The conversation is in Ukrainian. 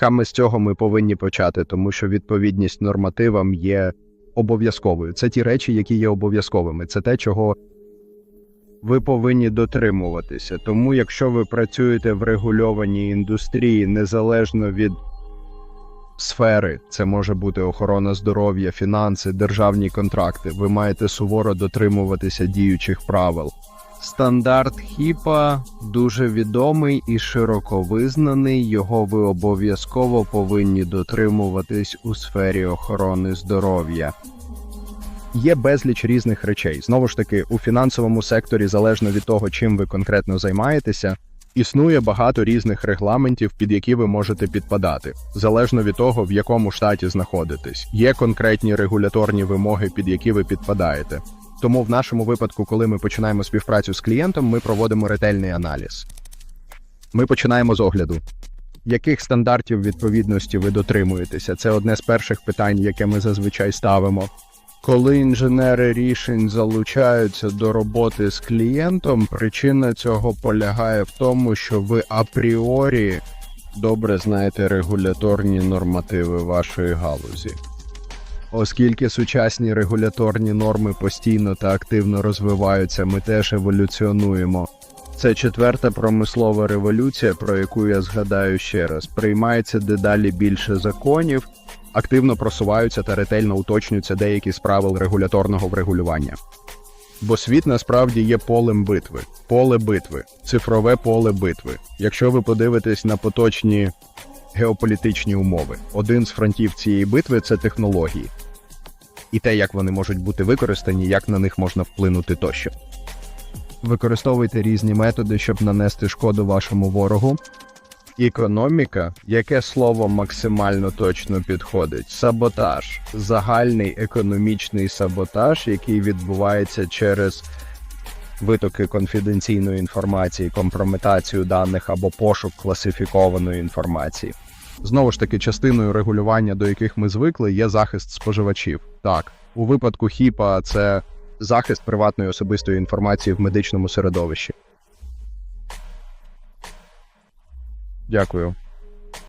Саме з цього ми повинні почати, тому що відповідність нормативам є обов'язковою. Це ті речі, які є обов'язковими. Це те, чого ви повинні дотримуватися. Тому, якщо ви працюєте в регульованій індустрії, незалежно від сфери, це може бути охорона здоров'я, фінанси, державні контракти, ви маєте суворо дотримуватися діючих правил. Стандарт ХІПА дуже відомий і широко визнаний. Його ви обов'язково повинні дотримуватись у сфері охорони здоров'я. Є безліч різних речей. Знову ж таки, у фінансовому секторі, залежно від того, чим ви конкретно займаєтеся, існує багато різних регламентів, під які ви можете підпадати, залежно від того, в якому штаті знаходитесь. Є конкретні регуляторні вимоги, під які ви підпадаєте. Тому в нашому випадку, коли ми починаємо співпрацю з клієнтом, ми проводимо ретельний аналіз. Ми починаємо з огляду. Яких стандартів відповідності ви дотримуєтеся? Це одне з перших питань, яке ми зазвичай ставимо. Коли інженери рішень залучаються до роботи з клієнтом, причина цього полягає в тому, що ви апріорі добре знаєте регуляторні нормативи вашої галузі. Оскільки сучасні регуляторні норми постійно та активно розвиваються, ми теж еволюціонуємо. Це четверта промислова революція, про яку я згадаю ще раз. Приймається дедалі більше законів, активно просуваються та ретельно уточнюються деякі з правил регуляторного врегулювання. Бо світ насправді є полем битви, поле битви, цифрове поле битви. Якщо ви подивитесь на поточні геополітичні умови, один з фронтів цієї битви це технології, і те, як вони можуть бути використані, як на них можна вплинути тощо. Використовуйте різні методи, щоб нанести шкоду вашому ворогу. Економіка, яке слово максимально точно підходить? Саботаж, загальний економічний саботаж, який відбувається через витоки конфіденційної інформації, компрометацію даних або пошук класифікованої інформації. Знову ж таки, частиною регулювання, до яких ми звикли, є захист споживачів. Так, у випадку ХІПА це захист приватної особистої інформації в медичному середовищі. Дякую.